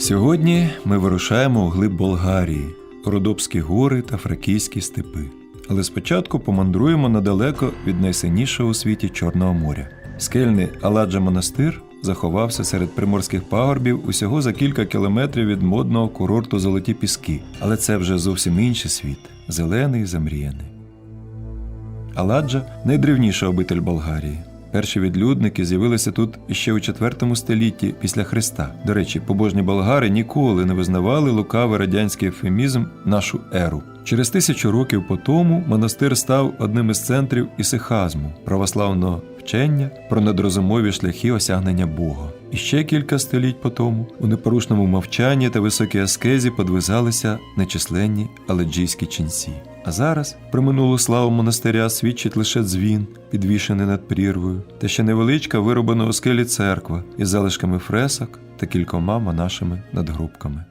Сьогодні ми вирушаємо у глиб Болгарії, Родопські гори та Фракійські степи. Але спочатку помандруємо недалеко від найсинішого у світі Чорного моря. Скельний Аладжа монастир заховався серед приморських пагорбів усього за кілька кілометрів від модного курорту Золоті Піски, але це вже зовсім інший світ зелений і замріяний. Аладжа найдревніша обитель Болгарії. Перші відлюдники з'явилися тут іще у IV столітті після Христа. До речі, побожні болгари ніколи не визнавали лукавий радянський ефемізм нашу еру. Через тисячу років по тому монастир став одним із центрів ісихазму православного вчення про недрозумові шляхи осягнення Бога. І ще кілька століть по тому у непорушному мовчанні та високій аскезі подвизалися нечисленні аледжійські ченці. А зараз про минулу славу монастиря свідчить лише дзвін, підвішений над прірвою, та ще невеличка вироблена у скелі церква із залишками фресок та кількома монашими надгробками.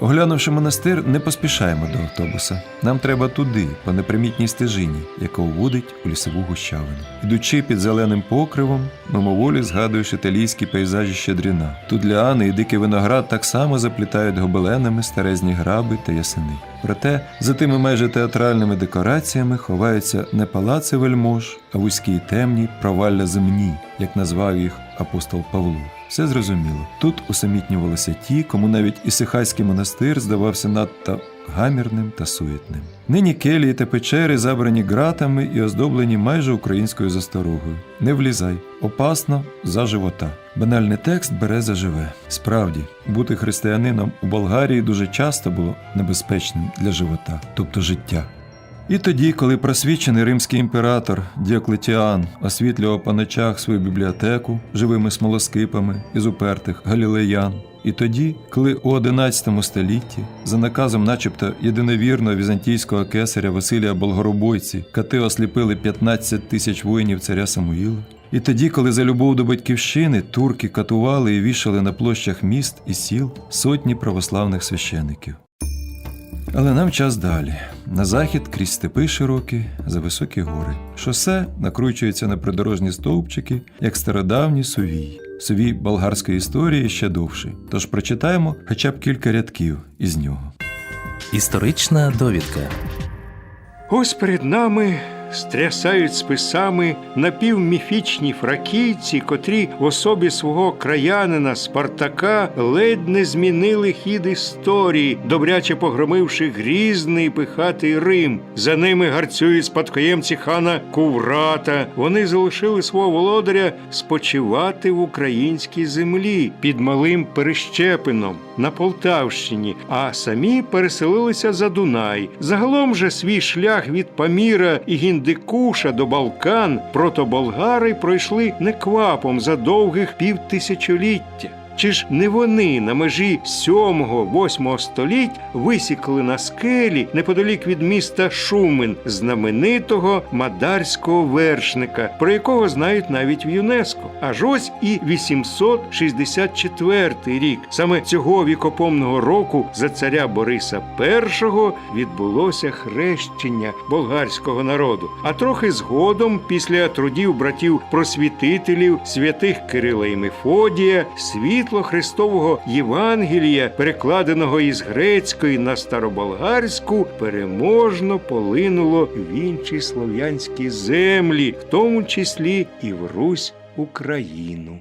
Оглянувши монастир, не поспішаємо до автобуса. Нам треба туди, по непримітній стежині, яка уводить у лісову гущавину. Ідучи під зеленим покривом, мимоволі згадуєш італійські пейзажі Щедріна. Тут ліани і дикий виноград так само заплітають гобеленами старезні граби та ясени. Проте за тими майже театральними декораціями ховаються не палаци вельмож, а вузькі темні провалля земні, як назвав їх апостол Павло. Все зрозуміло. Тут усамітнювалися ті, кому навіть Ісихайський монастир здавався надто гамірним та суетним. Нині келії та печери забрані ґратами і оздоблені майже українською засторогою. Не влізай, опасно за живота. Банальний текст бере заживе. Справді, бути християнином у Болгарії дуже часто було небезпечним для живота, тобто життя. І тоді, коли просвічений римський імператор Діоклетіан освітлював по ночах свою бібліотеку живими смолоскипами із упертих галілеян, і тоді, коли у XI столітті, за наказом, начебто єдиновірного візантійського кесаря Василія Болгоробойці, кати осліпили 15 тисяч воїнів царя Самуїла, і тоді, коли за любов до батьківщини турки катували і вішали на площах міст і сіл сотні православних священиків. Але нам час далі. На захід крізь степи широкі, за високі гори. Шосе накручується на придорожні стовпчики, як стародавній сувій. Сувій болгарської історії ще довший. Тож прочитаємо хоча б кілька рядків із нього. Історична довідка. Ось перед нами стрясають списами напівміфічні фракійці, котрі в особі свого краянина Спартака ледь не змінили хід історії, добряче погромивши грізний пихатий Рим. За ними гарцюють спадкоємці хана Куврата. Вони залишили свого володаря спочивати в українській землі під малим Перещепином на Полтавщині, а самі переселилися за Дунай. Загалом же свій шлях від Паміра і Гіндикуша до Балкан протоболгари пройшли неквапом за довгих півтисячоліття. Чи ж не вони на межі 7-8 століть висікли на скелі неподалік від міста Шумен знаменитого мадарського вершника, про якого знають навіть в ЮНЕСКО. Аж ось і 864 рік. Саме цього вікопомного року за царя Бориса І відбулося хрещення болгарського народу. А трохи згодом, після трудів братів просвітителів, святих Кирила і Мефодія, світло Христового Євангелія, перекладеного із грецької на староболгарську, переможно полинуло в інші слов'янські землі, в тому числі і в Русь Україну.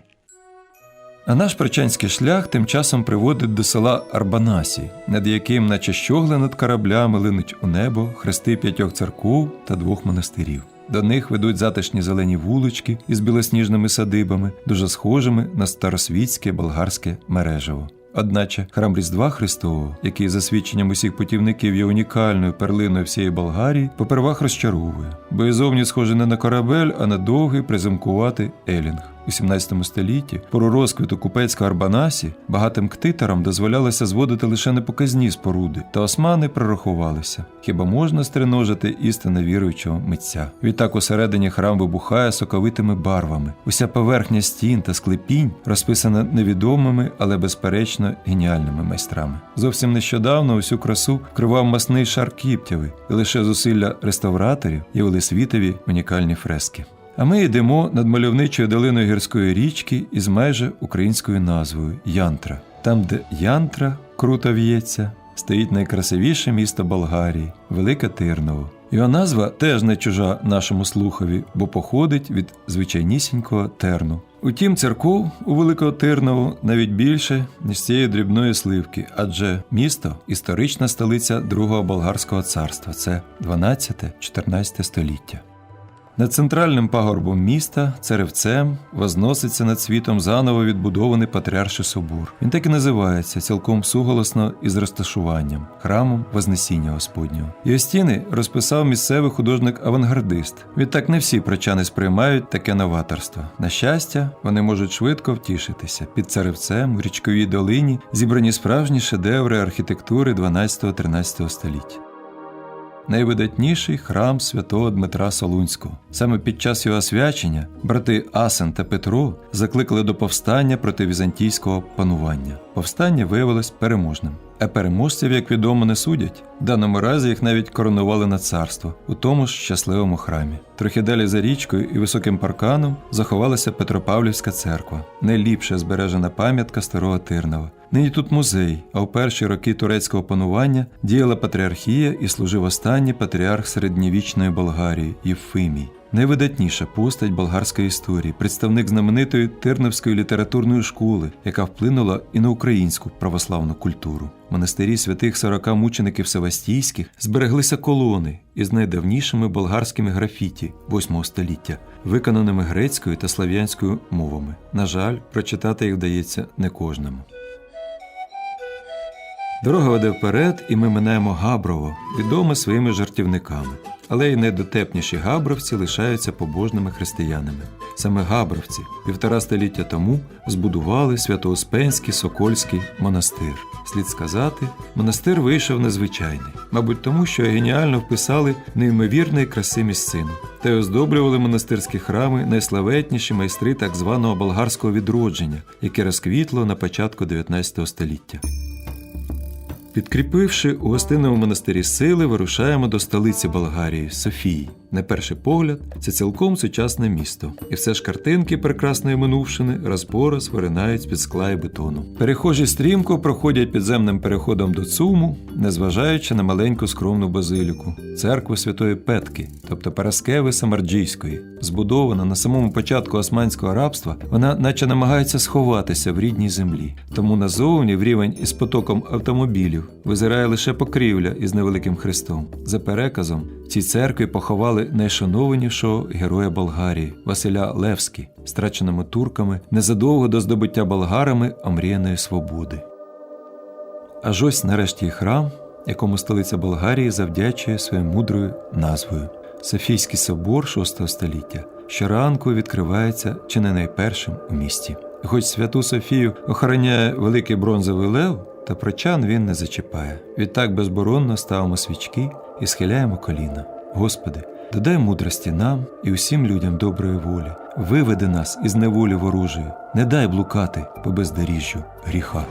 А наш причанський шлях тим часом приводить до села Арбанасі, над яким, наче щогли над кораблями, линуть у небо хрести п'ятьох церков та двох монастирів. До них ведуть затишні зелені вулички із білосніжними садибами, дуже схожими на старосвітське болгарське мережево. Одначе храм Різдва Христового, який за свідченням усіх путівників є унікальною перлиною всієї Болгарії, попервах розчаровує, бо і зовні схожий не на корабель, а на довгий приземкуватий елінг. У 17 столітті, пору розквіту купецького Арбанасі, багатим ктитарам дозволялося зводити лише непоказні споруди, та османи прорахувалися. Хіба можна стриножити істинно віруючого митця? Відтак усередині храм вибухає соковитими барвами. Уся поверхня стін та склепінь розписана невідомими, але безперечно геніальними майстрами. Зовсім нещодавно усю красу кривав масний шар кіптяви, і лише зусилля реставраторів явили світові унікальні фрески. А ми йдемо над мальовничою долиною гірської річки із майже українською назвою Янтра. Там, де Янтра круто в'ється, стоїть найкрасивіше місто Болгарії Велике Тирново. Його назва теж не чужа нашому слухові, бо походить від звичайнісінького терну. Утім, церков у Великого Тирнову навіть більше, ніж цієї дрібної сливки, адже місто історична столиця Другого болгарського царства це 12-14 століття. Над центральним пагорбом міста, церевцем, возноситься над світом заново відбудований Патріарший собор. Він так і називається цілком суголосно із розташуванням храмом Вознесіння Господнього. Його стіни розписав місцевий художник-авангардист. Відтак не всі прочани сприймають таке новаторство. На щастя, вони можуть швидко втішитися. Під церевцем у річковій долині зібрані справжні шедеври архітектури 12-13 століття найвидатніший храм святого Дмитра Солунського. Саме під час його освячення брати Асен та Петро закликали до повстання проти візантійського панування. Повстання виявилось переможним. А переможців, як відомо, не судять. В даному разі їх навіть коронували на царство у тому ж щасливому храмі. Трохи далі за річкою і високим парканом заховалася Петропавлівська церква, найліпша збережена пам'ятка старого Тирнова. Нині тут музей, а у перші роки турецького панування діяла патріархія і служив останній патріарх середньовічної Болгарії Євфимій. Найвидатніша постать болгарської історії, представник знаменитої Тирневської літературної школи, яка вплинула і на українську православну культуру. В монастирі святих сорока мучеників Севастійських збереглися колони із найдавнішими болгарськими графіті 8 століття, виконаними грецькою та слав'янською мовами. На жаль, прочитати їх вдається не кожному. Дорога веде вперед, і ми минаємо Габрово, відоме своїми жартівниками. Але й найдотепніші габровці лишаються побожними християнами. Саме габровці півтора століття тому збудували Свято-Успенський Сокольський монастир. Слід сказати, монастир вийшов незвичайний, мабуть, тому що геніально вписали неймовірної краси місцину та й оздоблювали монастирські храми найславетніші майстри так званого болгарського відродження, яке розквітло на початку 19 століття. Підкріпивши у гостинному монастирі сили, вирушаємо до столиці Болгарії Софії. На перший погляд, це цілком сучасне місто, і все ж картинки прекрасної минувшини розпораз виринають з-під скла і бетону. Перехожі стрімко проходять підземним переходом до Цуму, незважаючи на маленьку скромну базиліку, церкву Святої Петки, тобто Параскеви Самарджійської. Збудована на самому початку османського рабства, вона наче намагається сховатися в рідній землі. Тому назовні в рівень із потоком автомобілів визирає лише покрівля із невеликим хрестом. За переказом, в цій церкві поховали найшанованішого героя Болгарії Василя Левський, страченому турками незадовго до здобуття болгарами омріяної свободи. Аж ось нарешті храм, якому столиця Болгарії завдячує своєю мудрою назвою Софійський собор VI століття. Щоранку відкривається чи не найпершим у місті. Хоч святу Софію охороняє великий бронзовий лев, та прочан він не зачіпає. Відтак безборонно ставимо свічки і схиляємо коліна. Господи, додай мудрості нам і усім людям доброї волі, виведи нас із неволі ворожої, не дай блукати по бездоріжжю гріха.